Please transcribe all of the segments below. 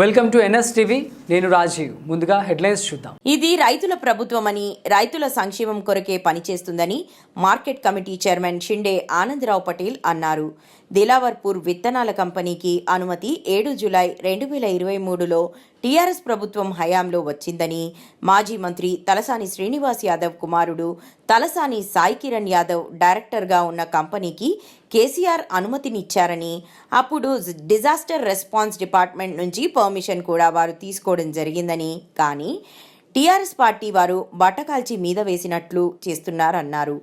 Welcome to NS TV నేను రాజీవ్. ముందుగా headlines చూద్దాం. ఇది రైతుల ప్రభుత్వమని రైతుల సంక్షేమం కొరకే పనిచేస్తుందని market committee chairman Shinde Anandrao Patel అన్నారు. దిలావర్పూర్ విత్తనాల కంపెనీకి అనుమతి ఏడు జులై రెండు వేల ఇరవై మూడులో టీఆర్ఎస్ ప్రభుత్వం హయాంలో వచ్చిందని మాజీ మంత్రి తలసాని శ్రీనివాస్ యాదవ్ కుమారుడు తలసాని సాయి కిరణ్ యాదవ్ డైరెక్టర్గా ఉన్న కంపెనీకి కేసీఆర్ అనుమతినిచ్చారని అప్పుడు డిజాస్టర్ రెస్పాన్స్ డిపార్ట్మెంట్ నుంచి పర్మిషన్ కూడా వారు తీసుకోవడం జరిగిందని. కానీ టీఆర్ఎస్ పార్టీ వారు బట్టకాల్చి మీద వేసినట్లు చేస్తున్నారన్నారు.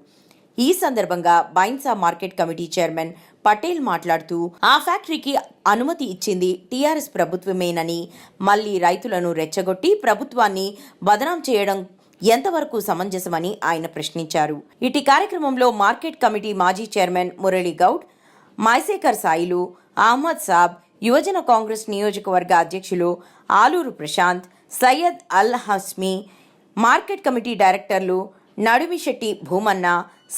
ఈ సందర్భంగా Bhainsa market committee chairman Patel మాట్లాడుతూ ఆ ఫ్యాక్టరీకి అనుమతి ఇచ్చింది టీఆర్ఎస్ ప్రభుత్వమేనని మళ్ళీ రైతులను రెచ్చగొట్టి ప్రభుత్వాన్ని బదనాం చేయడం ఎంతవరకు సమంజసమని ఆయన ప్రశ్నించారు. ఇటు కార్యక్రమంలో మార్కెట్ కమిటీ మాజీ చైర్మన్ మురళీ గౌడ్ మైశేఖర్ సాయిలు అహ్మద్ సాబ్ యువజన కాంగ్రెస్ నియోజకవర్గ అధ్యక్షులు ఆలూరు ప్రశాంత్ సయ్యద్ అల్ హస్మి మార్కెట్ కమిటీ డైరెక్టర్లు నడుమిశెట్టి భూమన్న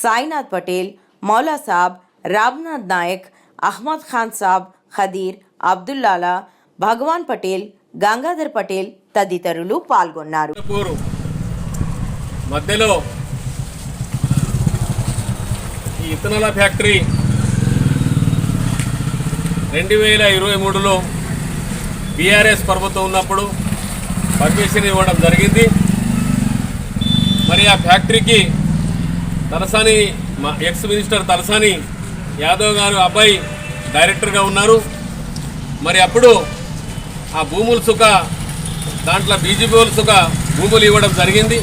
సాయినాథ్ పటేల్ మౌలా సాబ్ రామ్నాథ్ నాయక్ అహ్మద్ ఖాన్ సాబ్ ఖదీర్ అబ్దుల్లాలా భగవాన్ పటేల్ గంగాధర్ పటేల్ తదితరులు పాల్గొన్నారు. మధ్యలో ఈ ఇథనాల ఫ్యాక్టరీ రెండు వేల ఇరవై మూడులో బీఆర్ఎస్ ప్రభుత్వం ఉన్నప్పుడు పర్మిషన్ ఇవ్వడం జరిగింది. మరి ఆ ఫ్యాక్టరీకి తలసాని మా ఎక్స్ మినిస్టర్ తలసాని యాదవ్ గారు అబ్బాయి డైరెక్టర్గా ఉన్నారు. మరి అప్పుడు ఆ భూములు సుఖ దాంట్లో బీజేపీ సుఖ భూములు ఇవ్వడం జరిగింది.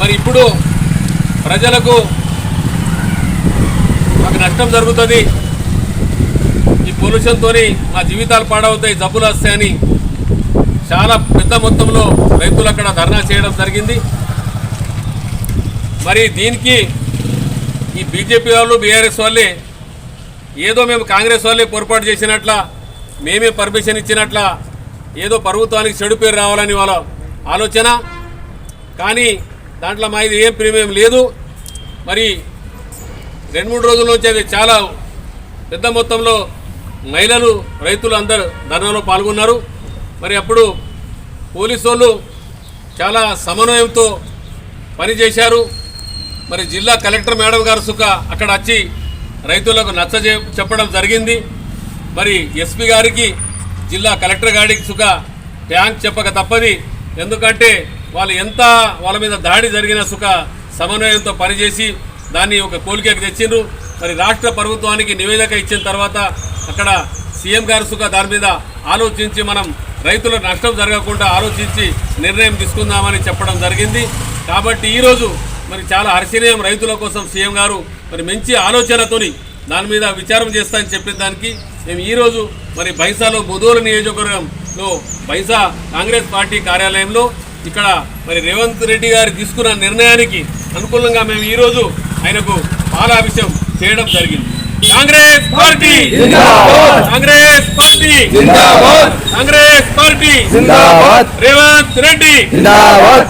మరి ఇప్పుడు ప్రజలకు మాకు నష్టం జరుగుతుంది. ఈ పొల్యూషన్తో మా జీవితాలు పాడవుతాయి జబ్బులు వస్తాయని చాలా పెద్ద మొత్తంలో రైతులు అక్కడ ధర్నా చేయడం జరిగింది. మరి దీనికి ఈ బీజేపీ వాళ్ళు బీఆర్ఎస్ వాళ్ళే ఏదో మేము కాంగ్రెస్ వాళ్ళే పొరపాటు చేసినట్ల మేమే పర్మిషన్ ఇచ్చినట్ల ఏదో ప్రభుత్వానికి చెడు పేరు రావాలని వాళ్ళ ఆలోచన. కానీ దాంట్లో మా ఇది ఏం ప్రీమియం లేదు. మరి రెండు మూడు రోజుల నుంచి అది చాలా పెద్ద మొత్తంలో మహిళలు రైతులు అందరు ధర్నాలో పాల్గొన్నారు. మరి అప్పుడు పోలీసు వాళ్ళు చాలా సమన్వయంతో పనిచేశారు. మరి జిల్లా కలెక్టర్ మేడం గారు సుఖ అక్కడ వచ్చి రైతులకు నచ్చ చెప్పడం జరిగింది. మరి ఎస్పీ గారికి జిల్లా కలెక్టర్ గారికి సుఖ ట్యాంక్ చెప్పక తప్పది. ఎందుకంటే వాళ్ళు ఎంత వాళ్ళ మీద దాడి జరిగిన సుఖ సమన్వయంతో పనిచేసి దాన్ని ఒక కోలికకు తెచ్చిండ్రు. మరి రాష్ట్ర ప్రభుత్వానికి నివేదిక ఇచ్చిన తర్వాత అక్కడ సీఎం గారు సుఖ దాని మీద ఆలోచించి మనం రైతుల నష్టం జరగకుండా ఆలోచించి నిర్ణయం తీసుకుందామని చెప్పడం జరిగింది. కాబట్టి ఈరోజు మరి చాలా హర్షణీయం రైతుల కోసం సీఎం గారు మరి మంచి ఆలోచనతోని దాని మీద విచారం చేస్తా అని చెప్పిన దానికి మేము ఈరోజు మరి బైసాలో ముదోలు నియోజకవర్గంలో బైసా కాంగ్రెస్ పార్టీ కార్యాలయంలో ఇక్కడ మరి రేవంత్ రెడ్డి గారు తీసుకున్న నిర్ణయానికి అనుకూలంగా మేము ఈరోజు ఆయనకు పాలాభిషేకం చేయడం జరిగింది. Congress party! Congress party! Congress party! Revanth Reddy!